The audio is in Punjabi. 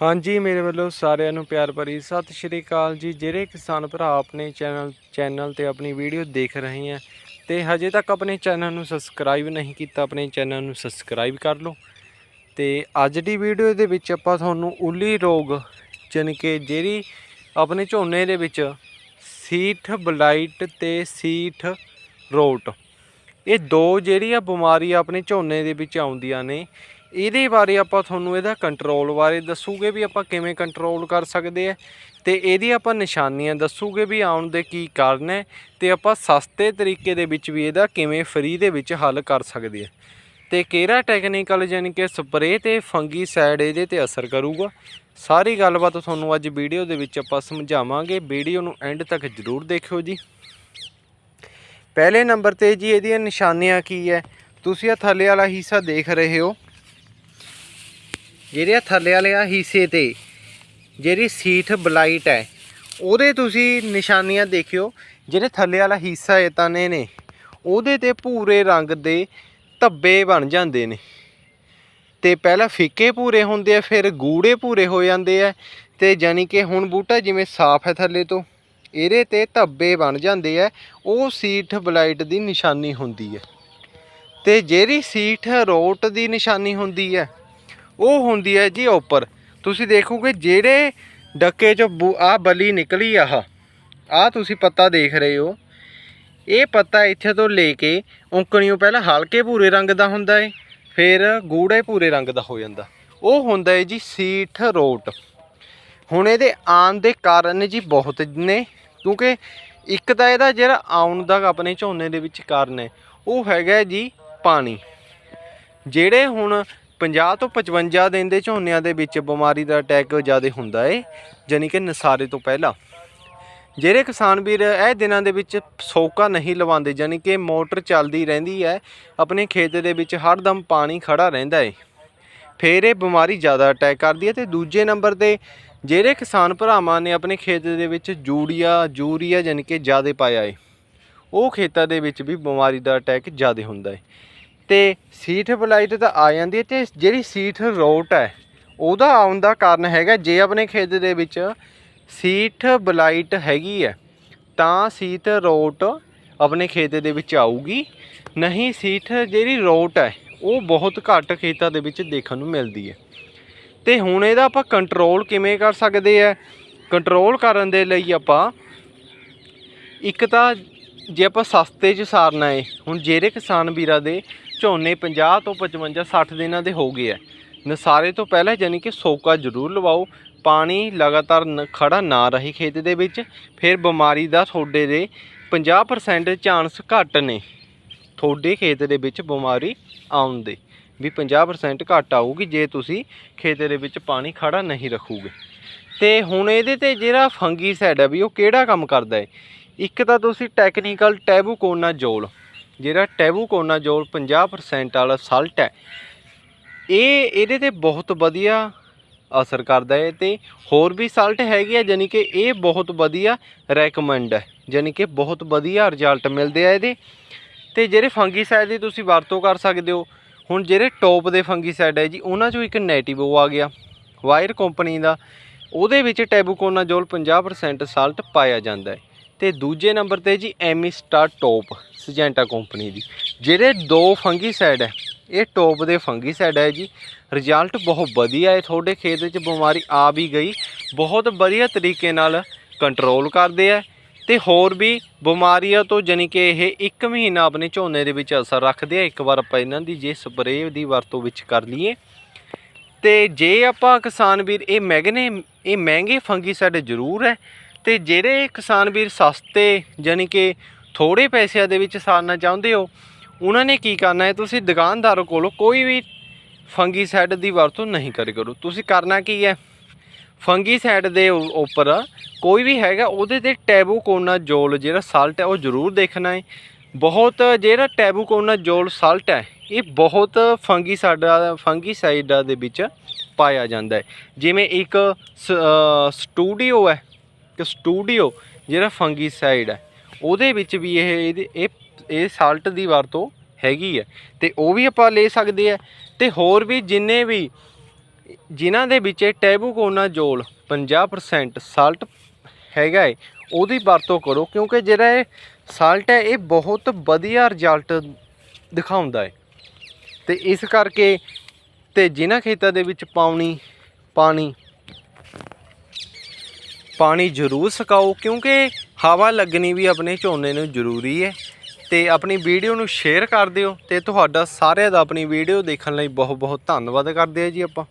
ਹਾਂਜੀ, ਮੇਰੇ ਵੱਲੋਂ ਸਾਰਿਆਂ ਨੂੰ ਪਿਆਰ ਭਰੀ ਸਤਿ ਸ਼੍ਰੀ ਅਕਾਲ ਜੀ। ਜਿਹੜੇ ਕਿਸਾਨ ਭਰਾ ਆਪਣੇ ਚੈਨਲ ਚੈਨਲ ਤੇ ਆਪਣੀ ਵੀਡੀਓ ਦੇਖ ਰਹੇ ਹੈ ਤੇ ਹਜੇ ਤੱਕ ਆਪਣੇ ਚੈਨਲ ਨੂੰ ਸਬਸਕ੍ਰਾਈਬ ਨਹੀਂ ਕੀਤਾ, ਆਪਣੇ ਚੈਨਲ ਨੂੰ ਸਬਸਕ੍ਰਾਈਬ ਕਰ ਲਓ। ਤੇ ਅੱਜ ਦੀ ਵੀਡੀਓ ਦੇ ਵਿੱਚ ਆਪਾਂ ਤੁਹਾਨੂੰ ਉੱਲੀ ਰੋਗ, ਜਾਣੀ ਕਿ ਜਿਹੜੀ ਆਪਣੇ ਝੋਨੇ ਦੇ ਵਿੱਚ ਸੀਠ, ਬਲਾਈਟ ਤੇ ਸੀਠ ਰੋਟ, ਇਹ ਦੋ ਜਿਹੜੀਆਂ ਬਿਮਾਰੀਆਂ ਆਪਣੇ ਝੋਨੇ ਦੇ ਵਿੱਚ ਆਉਂਦੀਆਂ ਨੇ। ਇਹਦੇ ਬਾਰੇ ਆਪਾਂ ਤੁਹਾਨੂੰ ਇਹਦਾ ਕੰਟਰੋਲ ਬਾਰੇ ਦੱਸੂਗੇ ਵੀ ਆਪਾਂ ਕਿਵੇਂ ਕੰਟਰੋਲ ਕਰ ਸਕਦੇ ਆ ਤੇ ਇਹਦੀ ਆਪਾਂ ਨਿਸ਼ਾਨੀਆਂ ਦੱਸੂਗੇ ਵੀ ਆਉਣ ਦੇ ਕੀ ਕਾਰਨ ਹੈ ਤੇ ਆਪਾਂ ਸਸਤੇ ਤਰੀਕੇ ਦੇ ਵਿੱਚ ਵੀ ਇਹਦਾ ਕਿਵੇਂ ਫ੍ਰੀ ਦੇ ਵਿੱਚ ਹੱਲ ਕਰ ਸਕਦੇ ਆ। ਤੇ ਕਿਹੜਾ ਟੈਕਨੀਕਲ ਯਾਨੀ ਕਿ ਸਪਰੇਅ ਤੇ ਫੰਗੀ ਸਾਈਡ ਇਹਦੇ ਤੇ ਅਸਰ ਕਰੂਗਾ, ਸਾਰੀ ਗੱਲਬਾਤ ਤੁਹਾਨੂੰ ਅੱਜ ਵੀਡੀਓ ਦੇ ਵਿੱਚ ਆਪਾਂ ਸਮਝਾਵਾਂਗੇ। ਵੀਡੀਓ ਨੂੰ ਐਂਡ ਤੱਕ ਜ਼ਰੂਰ ਦੇਖਿਓ ਜੀ। ਪਹਿਲੇ ਨੰਬਰ ਤੇ ਜੀ ਇਹਦੀਆਂ ਨਿਸ਼ਾਨੀਆਂ ਕੀ ਹੈ? ਤੁਸੀਂ ਇਹ ਥੱਲੇ ਵਾਲਾ ਹਿੱਸਾ ਦੇਖ ਰਹੇ ਹੋ। ਜਿਹੜੇ ਥੱਲੇ ਵਾਲੇ ਆ ਹਿੱਸੇ ਤੇ ਜਿਹੜੀ ਸੀਠ ਬਲਾਈਟ ਹੈ, ਉਹਦੇ ਤੁਸੀਂ ਨਿਸ਼ਾਨੀਆਂ ਦੇਖਿਓ, ਜਿਹੜੇ ਥੱਲੇ ਵਾਲਾ ਹਿੱਸਾ ਹੈ ਤਾਂ ਨੇ ਨੇ, ਉਹਦੇ ਤੇ ਭੂਰੇ ਰੰਗ ਦੇ ਧੱਬੇ ਬਣ ਜਾਂਦੇ ਨੇ। ਤੇ ਪਹਿਲਾਂ ਫਿੱਕੇ ਭੂਰੇ ਹੁੰਦੇ ਆ, ਫਿਰ ਗੂੜੇ ਭੂਰੇ ਹੋ ਜਾਂਦੇ ਆ, ਤੇ ਜਾਨੀ ਕਿ ਹੁਣ ਬੂਟਾ ਜਿਵੇਂ ਸਾਫ਼ ਹੈ ਥੱਲੇ ਤੋਂ, ਇਹਦੇ ਤੇ ਧੱਬੇ ਬਣ ਜਾਂਦੇ ਆ, ਉਹ ਸੀਟ ਬਲਾਈਟ ਦੀ ਨਿਸ਼ਾਨੀ ਹੁੰਦੀ ਹੈ। ਤੇ ਜਿਹੜੀ ਸੀਠ ਰੋਟ ਦੀ ਨਿਸ਼ਾਨੀ ਹੁੰਦੀ ਹੈ ਉਹ ਹੁੰਦੀ ਹੈ ਜੀ ਉੱਪਰ। ਤੁਸੀਂ ਦੇਖੋਗੇ ਜਿਹੜੇ ਡੱਕੇ ਚੋਂ ਆ ਬਲੀ ਨਿਕਲੀ ਆਹ ਆ ਤੁਸੀਂ ਪੱਤਾ ਦੇਖ ਰਹੇ ਹੋ। ਇਹ ਪੱਤਾ ਇੱਥੇ ਤੋਂ ਲੈ ਕੇ ਉਂਕਣੀਓ ਪਹਿਲਾਂ ਹਲਕੇ ਭੂਰੇ ਰੰਗ ਦਾ ਹੁੰਦਾ ਹੈ ਫਿਰ ਗੂੜੇ ਭੂਰੇ ਰੰਗ ਦਾ ਹੋ ਜਾਂਦਾ। ਉਹ ਹੁੰਦਾ ਹੈ ਜੀ ਸੀਠ ਰੋਟ। ਹੁਣ ਇਹਦੇ ਆਉਣ ਦੇ ਕਾਰਨ ਜੀ ਬਹੁਤ ਨੇ, ਕਿਉਂਕਿ ਇੱਕ ਤਾਂ ਇਹਦਾ ਜਿਹੜਾ ਆਉਣ ਦਾ ਆਪਣੇ ਝੋਨੇ ਦੇ ਵਿੱਚ ਕਾਰਨ ਹੈ ਉਹ ਹੈਗਾ ਜੀ ਪਾਣੀ। ਜਿਹੜੇ ਹੁਣ 50 ਤੋਂ 55 ਦਿਨ ਦੇ ਝੋਨਿਆਂ ਦੇ ਵਿੱਚ ਬਿਮਾਰੀ ਦਾ ਅਟੈਕ ਜ਼ਿਆਦਾ ਹੁੰਦਾ ਏ ਜਾਨੀ ਕਿ ਨਸਾਰੇ ਤੋਂ ਪਹਿਲਾਂ। ਜਿਹੜੇ ਕਿਸਾਨ ਵੀਰ ਇਹ ਦਿਨਾਂ ਦੇ ਵਿੱਚ ਸੋਕਾ ਨਹੀਂ ਲਵਾਉਂਦੇ ਜਾਨੀ ਕਿ ਮੋਟਰ ਚੱਲਦੀ ਰਹਿੰਦੀ ਹੈ, ਆਪਣੇ ਖੇਤ ਦੇ ਵਿੱਚ ਹਰਦਮ ਪਾਣੀ ਖੜਾ ਰਹਿੰਦਾ ਏ। ਫਿਰ ਇਹ ਬਿਮਾਰੀ ਜ਼ਿਆਦਾ ਅਟੈਕ ਕਰਦੀ ਹੈ ਤੇ ਦੂਜੇ ਨੰਬਰ ਤੇ ਜਿਹੜੇ ਕਿਸਾਨ ਭਰਾਵਾਂ ਨੇ ਆਪਣੇ ਖੇਤ ਦੇ ਵਿੱਚ ਜੂੜੀਆ ਜੂਰੀਆ ਜਾਨੀ ਕਿ ਜ਼ਿਆਦਾ ਪਾਇਆ ਏ, ਉਹ ਖੇਤਾਂ ਦੇ ਵਿੱਚ ਵੀ ਬਿਮਾਰੀ ਦਾ ਅਟੈਕ ਜ਼ਿਆਦਾ ਹੁੰਦਾ ਏ। ਤੇ ਸੀਟ ਬਲਾਈਟ ਤਾਂ ਆ ਜਾਂਦੀ ਹੈ ਤੇ ਜਿਹੜੀ ਸੀਟ ਰੋਟ ਹੈ, ਉਹਦਾ ਆਉਣ ਦਾ ਕਾਰਨ ਹੈਗਾ ਜੇ ਆਪਣੇ ਖੇਤ ਦੇ ਵਿੱਚ ਸੀਟ ਬਲਾਈਟ ਹੈਗੀ ਹੈ, ਤਾਂ ਸੀਟ ਰੋਟ ਆਪਣੇ ਖੇਤ ਦੇ ਵਿੱਚ ਆਊਗੀ। ਨਹੀਂ, ਸੀਟ ਜਿਹੜੀ ਰੋਟ ਹੈ, ਉਹ ਬਹੁਤ ਘੱਟ ਖੇਤਾਂ ਦੇ ਵਿੱਚ ਦੇਖਣ ਨੂੰ ਮਿਲਦੀ ਹੈ। ਤੇ ਹੁਣ ਇਹਦਾ ਆਪਾਂ ਕੰਟਰੋਲ ਕਿਵੇਂ ਕਰ ਸਕਦੇ ਆ ਕੰਟਰੋਲ ਕਰਨ ਦੇ ਲਈ ਆਪਾਂ ਇੱਕ ਤਾਂ ਜੇ ਆਪਾਂ ਸਸਤੇ 'ਚ ਸਾਰਨਾ ਏ, ਹੁਣ ਜਿਹੜੇ ਕਿਸਾਨ ਵੀਰਾਂ ਦੇ ਝੋਨੇ 50 ਤੋਂ 55 60 ਦਿਨਾਂ ਦੇ ਹੋ ਗਏ ਆ, ਨਸਾਰੇ ਤੋਂ ਪਹਿਲਾਂ ਯਾਨੀ ਕਿ ਸੋਕਾ ਜ਼ਰੂਰ ਲਵਾਓ, ਪਾਣੀ ਲਗਾਤਾਰ ਨ- ਖੜਾ ਨਾ ਰਹੇ ਖੇਤ ਦੇ ਵਿੱਚ, ਫਿਰ ਬਿਮਾਰੀ ਦਾ ਤੁਹਾਡੇ ਦੇ 50% ਚਾਂਸ ਘੱਟ ਨੇ। ਤੁਹਾਡੇ ਖੇਤ ਦੇ ਵਿੱਚ ਬਿਮਾਰੀ ਆਉਣ ਦੇ ਵੀ 50% ਘੱਟ ਆਊਗੀ ਜੇ ਤੁਸੀਂ ਖੇਤ ਦੇ ਵਿੱਚ ਪਾਣੀ ਖੜਾ ਨਹੀਂ ਰੱਖੋਗੇ। ਤੇ ਹੁਣ ਇਹਦੇ ਤੇ ਜਿਹੜਾ ਫੰਗੀਸਾਈਡ ਹੈ ਵੀ ਉਹ ਕਿਹੜਾ ਕੰਮ ਕਰਦਾ ਹੈ ਇੱਕ ਤਾਂ ਤੁਸੀਂ ਟੈਕਨੀਕਲ ਟੈਬੂਕੋਨਾਜੋਲ ਜਿਹੜਾ ਟੈਬੂਕੋਨਾਜੋਲ 50% ਵਾਲਾ ਸਾਲਟ ਹੈ, ਇਹ ਇਹਦੇ ਤੇ ਬਹੁਤ ਵਧੀਆ ਅਸਰ ਕਰਦਾ ਹੈ ਤੇ ਹੋਰ ਵੀ ਸਾਲਟ ਹੈਗੇ ਆ ਜਾਨੀ ਕਿ ਇਹ ਬਹੁਤ ਵਧੀਆ ਰეკਮੈਂਡ ਹੈ ਜਾਨੀ ਕਿ ਬਹੁਤ ਵਧੀਆ ਰਿਜ਼ਲਟ ਮਿਲਦੇ ਆ ਇਹਦੇ। ਤੇ ਜਿਹੜੇ ਫੰਗੀਸਾਈਡ ਦੀ ਤੁਸੀਂ ਵਰਤੋਂ ਕਰ ਸਕਦੇ ਹੋ, ਹੁਣ ਜਿਹੜੇ ਟੌਪ ਦੇ ਫੰਗੀਸਾਈਡ ਹੈ ਜੀ, ਉਹਨਾਂ ਚੋਂ ਇੱਕ ਨੈਟਿਵੋ ਆ ਗਿਆ ਵਾਇਰ ਕੰਪਨੀ ਦਾ, ਉਹਦੇ ਵਿੱਚ ਟੈਬੂਕੋਨਾਜੋਲ 50% ਸਾਲਟ ਪਾਇਆ ਜਾਂਦਾ ਹੈ। ਤੇ ਦੂਜੇ ਨੰਬਰ ਤੇ ਜੀ ਐਮਿਸਟਾ ਟੌਪ, ਸਜੈਂਟਾ ਕੰਪਨੀ ਦੀ। ਜਿਹੜੇ ਦੋ ਫੰਗੀਸਾਈਡ ਹੈ, ਇਹ ਟੌਪ ਦੇ ਫੰਗੀਸਾਈਡ ਹੈ ਜੀ। ਰਿਜ਼ਲਟ ਬਹੁਤ ਵਧੀਆ ਹੈ, ਤੁਹਾਡੇ ਖੇਤ ਵਿੱਚ ਬਿਮਾਰੀ ਆ ਵੀ ਗਈ। ਬਹੁਤ ਵਧੀਆ ਤਰੀਕੇ ਨਾਲ ਕੰਟਰੋਲ ਕਰਦੇ ਆ। ਤੇ ਹੋਰ ਵੀ ਬਿਮਾਰੀਆਂ ਤੋਂ ਜਾਨੀ ਕਿ ਇਹ 1 ਮਹੀਨਾ ਆਪਣੇ ਝੋਨੇ ਦੇ ਵਿੱਚ ਅਸਰ ਰੱਖਦੇ ਆ। ਇੱਕ ਵਾਰ ਆਪਾਂ ਇਹਨਾਂ ਦੀ ਜੇ ਸਪਰੇਅ ਦੀ ਵਰਤੋਂ ਵਿੱਚ ਕਰ ਲਈਏ। ਤੇ ਜੇ ਆਪਾਂ ਕਿਸਾਨ ਵੀਰ, ਇਹ ਮਹਿੰਗੇ ਇਹ ਮਹਿੰਗੇ ਫੰਗੀਸਾਈਡ ਜ਼ਰੂਰ ਹੈ। ਤੇ ਜਿਹੜੇ ਕਿਸਾਨ ਵੀਰ ਸਸਤੇ ਜਾਨੀ ਕਿ ਥੋੜੇ ਪੈਸਿਆਂ ਦੇ ਵਿੱਚ ਸਾਰਨਾ ਚਾਹੁੰਦੇ ਹੋ, ਉਹਨਾਂ ਨੇ ਕੀ ਕਰਨਾ ਹੈ? ਤੁਸੀਂ ਦੁਕਾਨਦਾਰ ਕੋਲੋਂ ਕੋਈ ਵੀ ਫੰਗੀਸਾਈਡ ਦੀ ਵਰਤੋਂ ਨਹੀਂ ਕਰੇ ਕਰੋ। ਤੁਸੀਂ ਕਰਨਾ ਕੀ ਹੈ? ਫੰਗੀਸਾਈਡ ਦੇ ਉੱਪਰ ਕੋਈ ਵੀ ਹੈਗਾ, ਉਹਦੇ ਤੇ ਟੈਬੂਕੋਨਾ ਜੋਲ ਜਿਹੜਾ ਸਾਲਟ ਹੈ, ਉਹ ਜ਼ਰੂਰ ਦੇਖਣਾ ਹੈ। ਬਹੁਤ ਜਿਹੜਾ ਟੈਬੂਕੋਨਾ ਜੋਲ ਸਾਲਟ ਹੈ, ਇਹ ਬਹੁਤ ਫੰਗੀਸਾਈਡ ਫੰਗੀਸਾਈਡ ਦੇ ਵਿੱਚ ਪਾਇਆ ਜਾਂਦਾ ਹੈ। ਜਿਵੇਂ ਇੱਕ ਸਟੂਡੀਓ ਹੈ ਇੱਕ ਸਟੂਡੀਓ, ਜਿਹੜਾ ਫੰਗੀਸਾਈਡ ਹੈ। ਉਹਦੇ ਵਿੱਚ ਵੀ ਇਹ, ਇਹਦੇ- ਇਹ ਇਹ ਸਾਲਟ ਦੀ ਵਰਤੋਂ ਹੈਗੀ ਹੈ। ਤੇ ਉਹ ਵੀ ਆਪਾਂ ਲੈ ਸਕਦੇ ਆ ਤੇ ਹੋਰ ਵੀ ਜਿੰਨੇ ਵੀ, ਜਿਨ੍ਹਾਂ ਦੇ ਵਿੱਚ ਟੈਬੂਕੋਨਾ ਜੋਲ 50% ਸਾਲਟ ਹੈਗਾ ਏ, ਉਹਦੀ ਵਰਤੋਂ ਕਰੋ। ਕਿਉਂਕਿ ਜਿਹੜਾ ਇਹ ਸਾਲਟ ਹੈ, ਇਹ ਬਹੁਤ ਵਧੀਆ ਰਿਜ਼ਲਟ ਦਿਖਾਉਂਦਾ ਹੈ ਤੇ ਇਸ ਕਰਕੇ ਤੇ ਜਿਨ੍ਹਾਂ ਖੇਤਾਂ ਦੇ ਵਿੱਚ ਪਾਉਣੀ, ਪਾਣੀ ਪਾਣੀ ਜ਼ਰੂਰ ਸੁਕਾਓ, ਕਿਉਂਕਿ ਹਵਾ ਲੱਗਣੀ ਵੀ ਆਪਣੇ ਝੋਨੇ ਨੂੰ ਜ਼ਰੂਰੀ ਹੈ। ਤੇ ਆਪਣੀ ਵੀਡੀਓ ਨੂੰ ਸ਼ੇਅਰ ਕਰ ਦਿਓ ਤੇ ਤੁਹਾਡਾ ਸਾਰਿਆਂ ਦਾ ਆਪਣੀ ਵੀਡੀਓ ਦੇਖਣ ਲਈ ਬਹੁਤ ਬਹੁਤ ਧੰਨਵਾਦ ਕਰਦੇ ਆ ਜੀ ਆਪਾਂ।